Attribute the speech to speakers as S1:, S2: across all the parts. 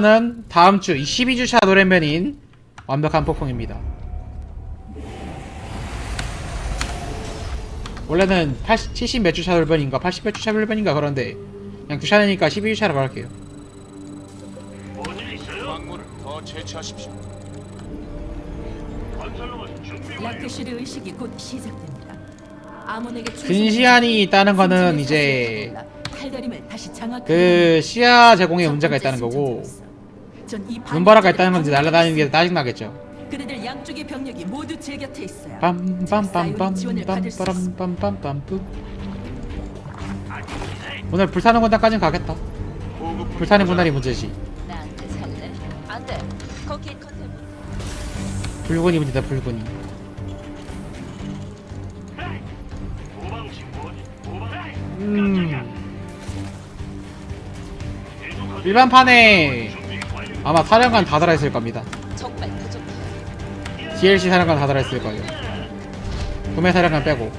S1: 이거는 다음 주 12주차 노래면인 완벽한 폭풍입니다. 원래는 80, 70 몇 주차 돌변인가 80 몇 주차 돌변인가 그런데 그냥 주차 내니까 12주차라고 할게요.
S2: 뭔일 있어요?
S3: 광물을 더 채취하십시오.
S2: 건설로만 준비 완료.
S4: 라크실의 의식이 곧 시작됩니다. 아몬에게
S1: 근시안이 있다는 거는 이제
S4: 칼다림을 다시 장악.
S1: 그 시야 제공에 문제가 있다는 거고 눈바라가 있다는 건지 날아다니는 게 짜증나겠죠.
S4: 그들들 양쪽의 병력이 모두 제 곁에 있어요.
S1: 빰빰빰빰빰빰빰빰빰빰 오늘 불타는 군단까진 가겠다.
S3: 보급
S1: 불타는 군단이 문제지.
S5: 나한테 살래? 안 돼. 거기에 컨셉
S1: 붉은이 문제다?
S2: 도망.
S1: 음. 일반판에. 아마 사령관 다 달아있을 겁니다.
S5: 정말 부족해.
S1: DLC 사령관 다 달아있을 거예요. 구매 사령관 빼고.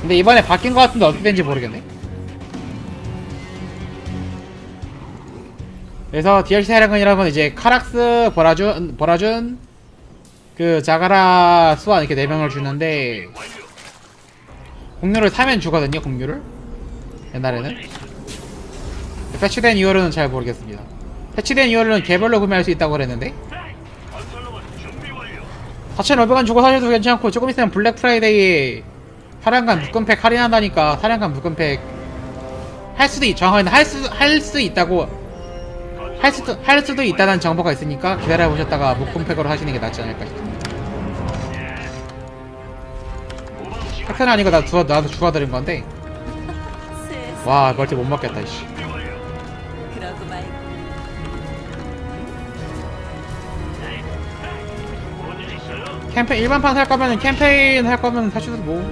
S1: 근데 이번에 바뀐 것 같은데 어떻게 된지 모르겠네. 그래서 DLC 사령관이라는 건 이제 카락스, 보라준, 보라준, 그 자가라, 수완 이렇게 네 명을 주는데 공유를 사면 주거든요. 공유를 옛날에는. 패치된 이후로는 잘 모르겠습니다. 패치된 이후로는 개별로 구매할 수 있다고 그랬는데
S2: 건설로만 준비 완료.
S1: 4,500원 주고 사셔도 괜찮고 조금 있으면 블랙 프라이데이에 사령관 묶음팩 할인한다니까 사령관 묶음팩 할 수도 있, 정확히는 할 수, 할 수 있다고 할 수도, 할 수도 있다는 정보가 있으니까 기다려 보셨다가 묶음팩으로 하시는 게 낫지 않을까 싶습니다. 팩트는 아니고 나 주워, 나도 주워드린 건데 와 멀티 못 먹겠다 이씨 캠페인 일반판 살 거면은 캠페인 할 거면 사셔도 뭐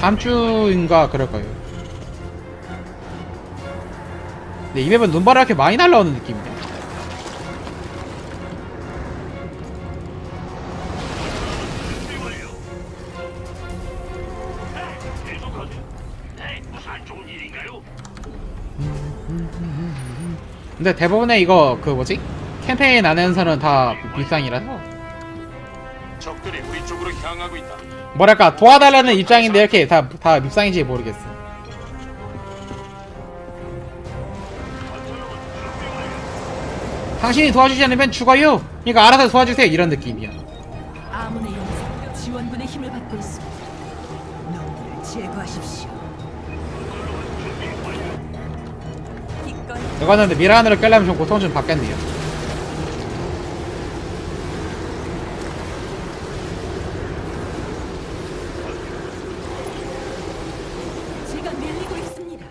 S1: 다음 주인가 그럴 거예요. 근데 이 맵은 눈바라 이렇게 많이 날라오는
S2: 안 일인가요?
S1: 근데 대부분의 이거 그 뭐지? 캠페인 안에서는 다 비상이라서
S3: 적들이 우리 쪽으로 향하고 있다.
S1: 뭐랄까 도와달라는 입장인데 이렇게 다 다 밉상인지 모르겠어. 당신이 도와주지 않으면 죽어요. 그러니까 알아서 도와주세요 이런 느낌이야.
S4: 용사 지원군의 힘을 받고 있습니다. 놈들을 제거하십시오.
S1: 이거는 근데 미라안으로 깨려면 좀 고통 좀 받겠네요.
S4: 제가 밀리고 있습니다.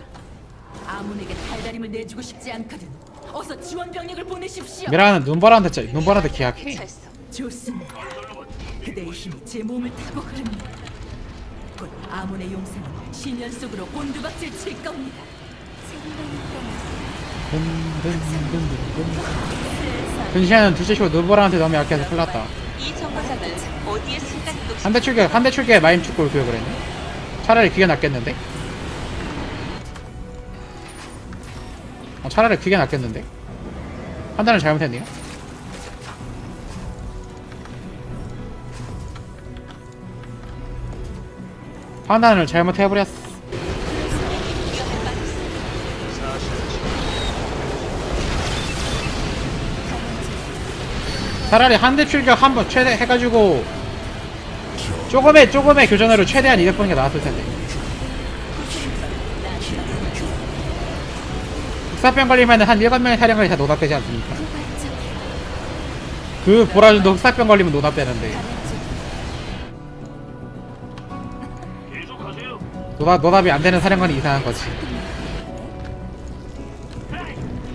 S4: 아몬에게 달다림을 내 주고 싶지 않거든. 어서 지원 병력을 보내십시오.
S1: 미라는 눈보라한테 짜- 눈보라한테 계약해.
S4: 좋습니다. 그대의 힘이 제 몸을 타고 흐릅니다. 곧 아몬의 용사는 신년 속으로 곤두박질 칠 겁니다.
S1: 근시아는 둘째 쇼 눈보라한테 너무 약해서 큰일 났다.
S5: 이 정거장을 어디에 순간도
S1: 한대 출격, 한 대 출격에 마임 축구를 교육을 했네. 차라리 그게 낫겠는데? 어, 차라리 그게 낫겠는데? 판단을 잘못했네요. 판단을 잘못해버렸어. 차라리 한 대 출격 한 번 최대 해가지고 조금의 조금의 교전으로 최대한 이득 보는 게 나았을 텐데. 흑사병 걸리면 한 7명의 사령관이 다 노답되지 않습니까? 그 보라준도 흑사병 걸리면 노답되는데. 노답, 노답이 안 되는 사령관이 이상한 거지.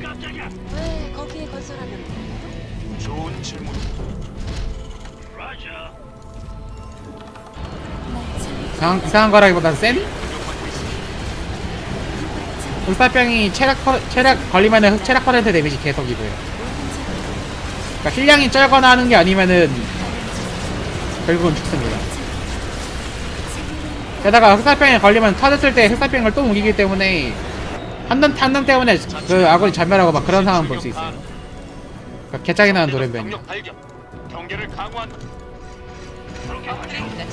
S2: 깜짝이야.
S5: 왜 거기에 건설하면
S3: 좋은 질문.
S2: 라자.
S1: 이상, 이상한 거라기보단 센? 흑사병이 체력, 퍼- 체력 걸리면은 흑- 체력 퍼센트 데미지 계속 입어요. 그러니까 힐량이 쩔거나 하는 게 아니면은 결국은 죽습니다. 게다가 흑사병에 걸리면 터졌을 때 흑사병을 또 옮기기 때문에 한단 한단 때문에 그 아군이 전멸하고 막 그런 상황 볼 수 있어요. 그러니까 개짝이 나는
S3: 발견. 경계를 강화한다.
S5: 업그레이드가 준비됐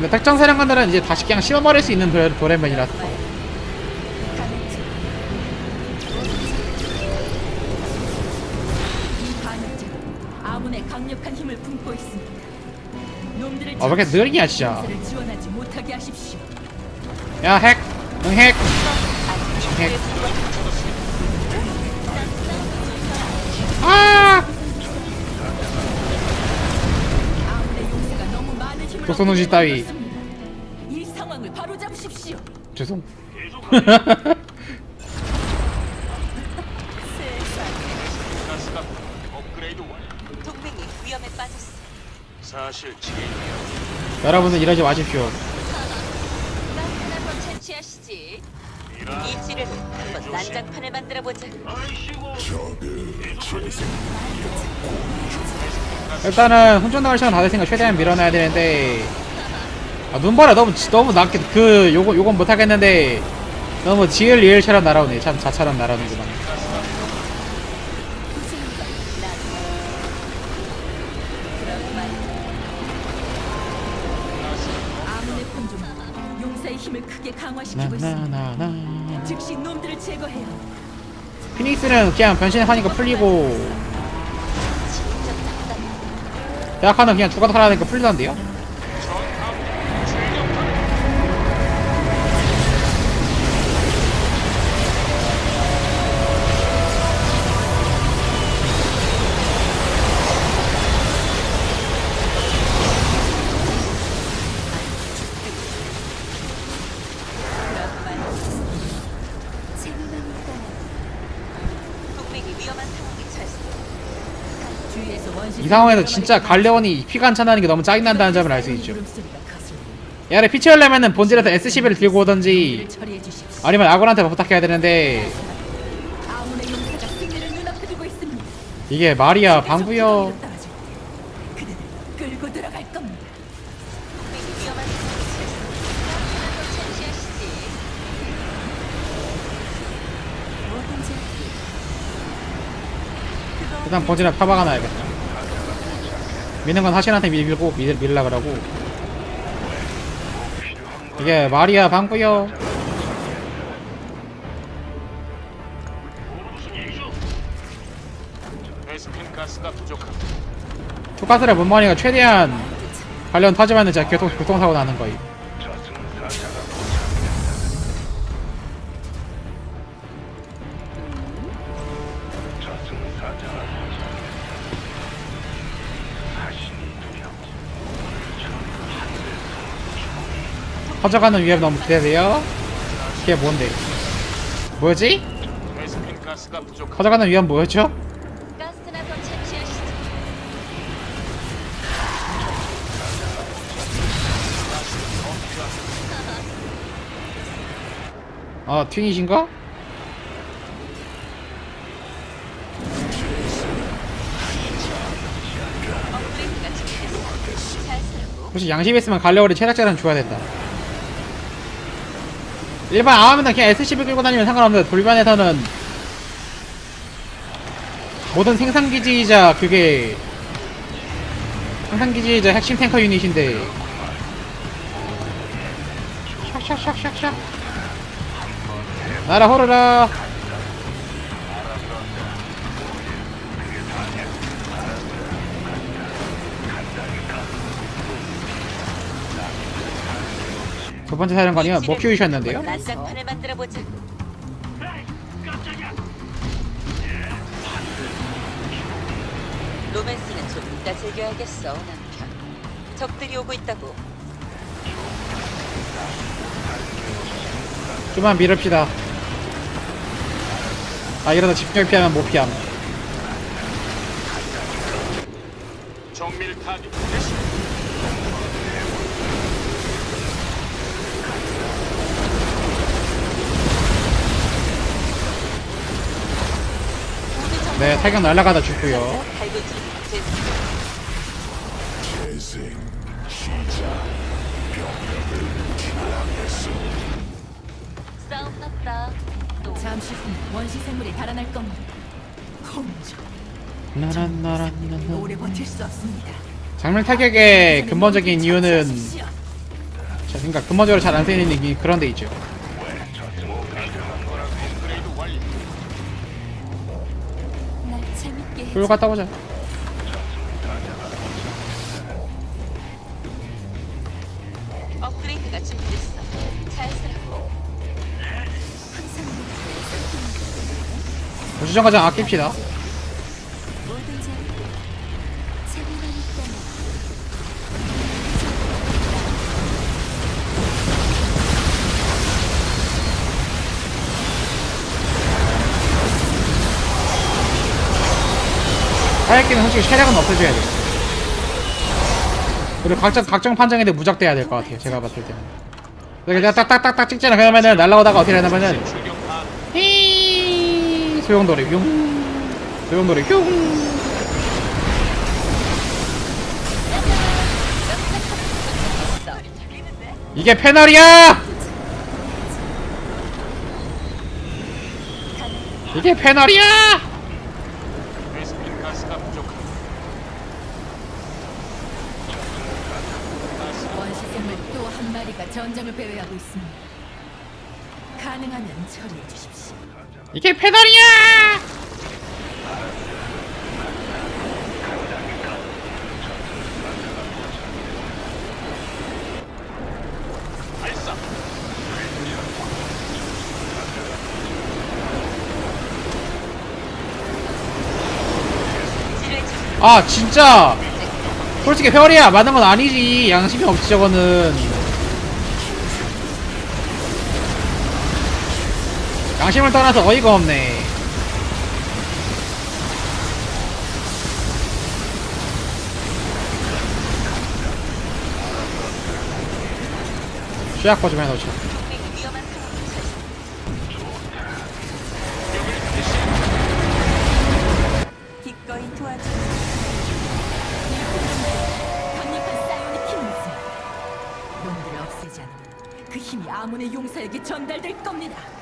S1: 근데 특정 사령관들은 이제 다시 그냥 씹어버릴 수 있는 도- 도래변이라서
S4: 이 반역자는 아문의 강력한 힘을 품고 있습니다. 놈들을
S1: 아, 왜 이렇게 느리냐, 진짜.
S4: 공세를 지원하지 못하게 하십시오.
S1: 야 핵! 응 핵! 핵! 아! 조선우지 따위.
S4: 이 상황을 바로잡으십시오.
S1: 죄송.
S3: 가스가 업그레이드 완료.
S5: 동맹이 위험에 빠졌어.
S3: 사실.
S1: 여러분들 이러지 마십시오.
S5: 가스나 더 채취하시지.
S3: 이라
S5: 이 지뢰로 한번 난장판을 만들어 보자.
S1: 일단은 나갈 시간 다 됐으니까 최대한 밀어놔야 되는데 아, 눈봐라 너무 지- 너무 낮게 그 요거 요건 못 하겠는데 너무 지을 리을처럼 날아오네. 참 자처럼 날아오는구만.
S4: 아문의 군주는 용사의 힘을 크게 강화시키고 있습니다.
S1: 나나나나
S4: 즉시 놈들을 제거해야
S1: 피닉스는 그냥 변신하니까 풀리고 대학하는 그냥 죽어도 살아나니까 풀리던데요? 이 상황에서 진짜 갈레온이 피가 안 차나는 게 너무 짜증 난다는 점을 알 수 있죠. 야래 피 채우려면은 본질에서 SCB를 들고 오던지. 아니면 아군한테 부탁해야 되는데. 이게 말이야 방구요 일단 본질에 파박아 놔야겠다. 미는 건 하신한테 밀- 밀고 밀, 밀라 그러고. 이게 말이야 방구요. 못 먹으니까 최대한 관련 터지면은 진짜 교통, 교통사고 나는 거임 터져가는 위협 너무 기대돼요 이게 뭔데
S3: 부족합니다.
S1: 터져가는 위협 뭐였죠? 아.
S5: 잘 쓰라고.
S1: 혹시 양심 있으면 갈래오리 최작자는 줘야 된다. 일반 아우면은 그냥 SCV 끌고 다니면 상관없는데 돌변에서는 모든 생산기지이자 그게 생산기지이자 핵심 탱커 유닛인데. 샥샥샥샥샥. 나라 호르라 번째 사령관이면 뭐 키우셨는데요?
S5: 난장판을 만들어 보자. 로맨스는 좀 이따 즐겨야겠어, 남편. 적들이 오고 있다고.
S1: 좀만 밀읍시다. 아 이러다 집중을 피하면 못 피함.
S3: 정밀 타격
S1: 네, 타격 날아가다 죽고요. 장면 타격의 근본적인 이유는 제 생각 근본적으로 잘 안 쓰이는 그런 데 있죠. 그걸 갔다 보자
S5: 업그레이드가 준비됐어. 잘 쓰라고.
S1: 고추장 과장 아낍시다 하얗기는 솔직히 체력은 없애줘야 돼 그리고 각정, 각정 판정인데 무적돼야 될 것 같아요 제가 봤을 때는 그러니까 딱딱딱딱 찍잖아 그러면은 날라오다가 어떻게 되냐면은
S3: 출격
S1: 반히 소용돌이 흉 소용돌이 흉 이게 패널이야! 이게 패널이야!
S3: 베스핀 가스가 부족합니다. 가스가
S4: 원시 생물 또 한 마리가 전장을 배회하고 있습니다. 가능하면 처리해 주십시오.
S1: 이게!
S3: 발사.
S1: 아 진짜 솔직히 페어리야 맞는 건 아니지 양심이 없지 저거는 양심을 떠나서 어이가 없네. 취약 거좀 해놓자
S4: 용사에게 전달될 겁니다.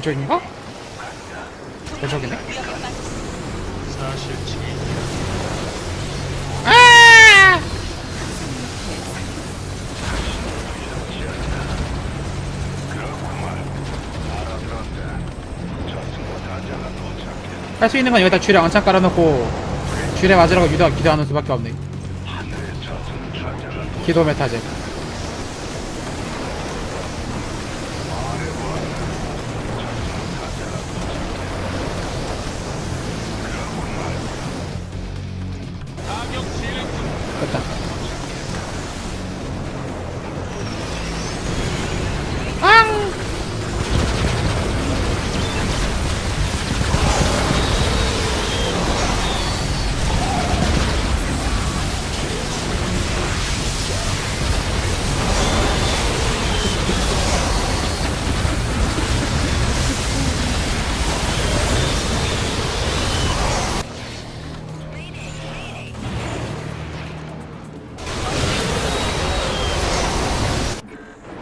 S1: 이쪽인가? 저쪽이네 아! 할수 있는 건 여기다 쥐를 왕창 깔아놓고 쥐를 맞으라고 유도, 기도하는 수밖에 없네 기도 메타제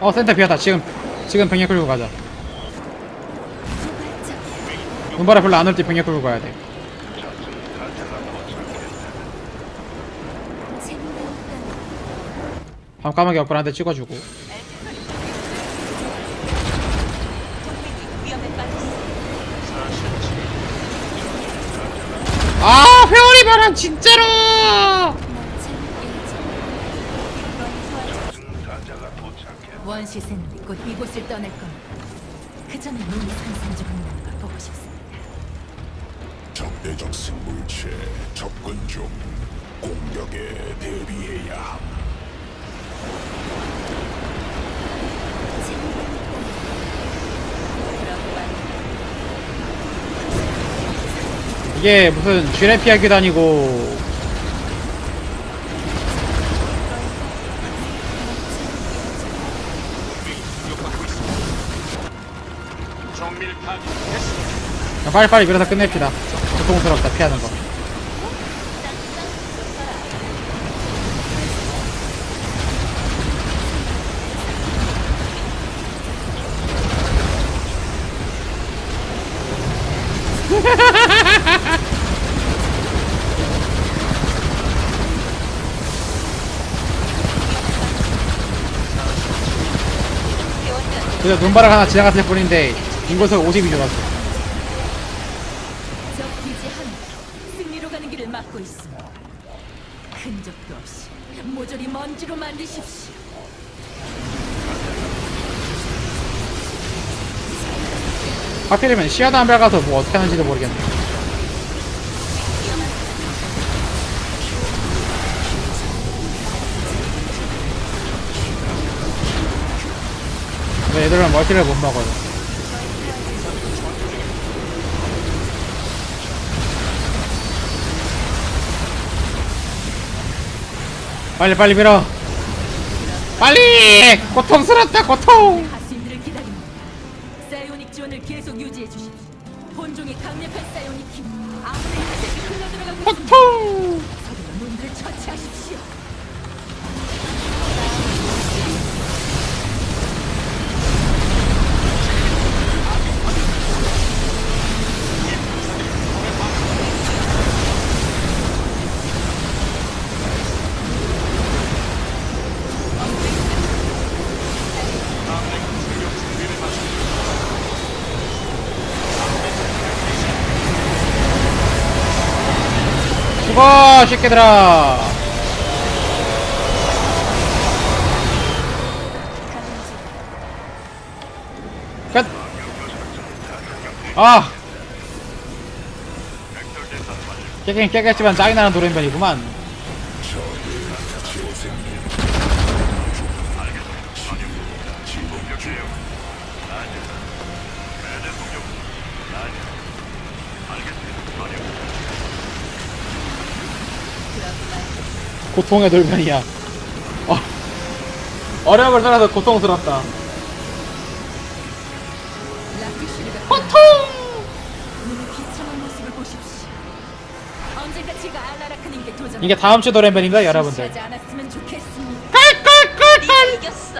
S1: 어 센터 비었다. 지금 지금 병력 끌고 가자. 눈바라 별로 안 올 때 병력 끌고 가야 돼. 밤까마귀 업글한테 찍어주고. 아 회오리 바람 진짜로
S5: 날 재밌게 해줘. 기꺼이 도와줘.
S4: 원시 생물이 곧 이곳을 떠날 겁니다. 그 전에 상상 좀 한다는 걸 보고 싶습니다.
S6: 적대적 생물체 접근 중 공격에 대비해야 함.
S1: 이게 무슨 쥐레 피하기도 아니고
S3: 됐습니다.
S1: 빨리빨리 밀어서 끝냅시다 고통스럽다 피하는 거 그래서 눈바닥 하나 지나갔을 뿐인데 인구수 50이 줄었어
S4: 적 기지 하나 승리로 가는 길을 막고 있습니다. 흔적도 없이 모조리 먼지로 만드십시오.
S1: 하필이면 시야도 안 밝아서 뭐 어떻게 하는지도 모르겠네 근데 얘들은 멀티를 못 먹어요 빨리 빨리 밀어 빨리 고통스럽다 고통
S4: 가수인들을 기다립니다. 사이오닉 지원을 계속 유지해 주십시오. 본종이 강력한 사이오닉 힘 아무리 혈색이 흘러들어가고 있습니다.
S1: 고통 죽어 새끼들아 끝! 아! 깨긴 깨겠지만 짜증나는 도련변이구만 고통의 돌변이야 어. 어려움을 떠나서 고통스럽다 고통! 이게 다음 주 도련변입니다 여러분들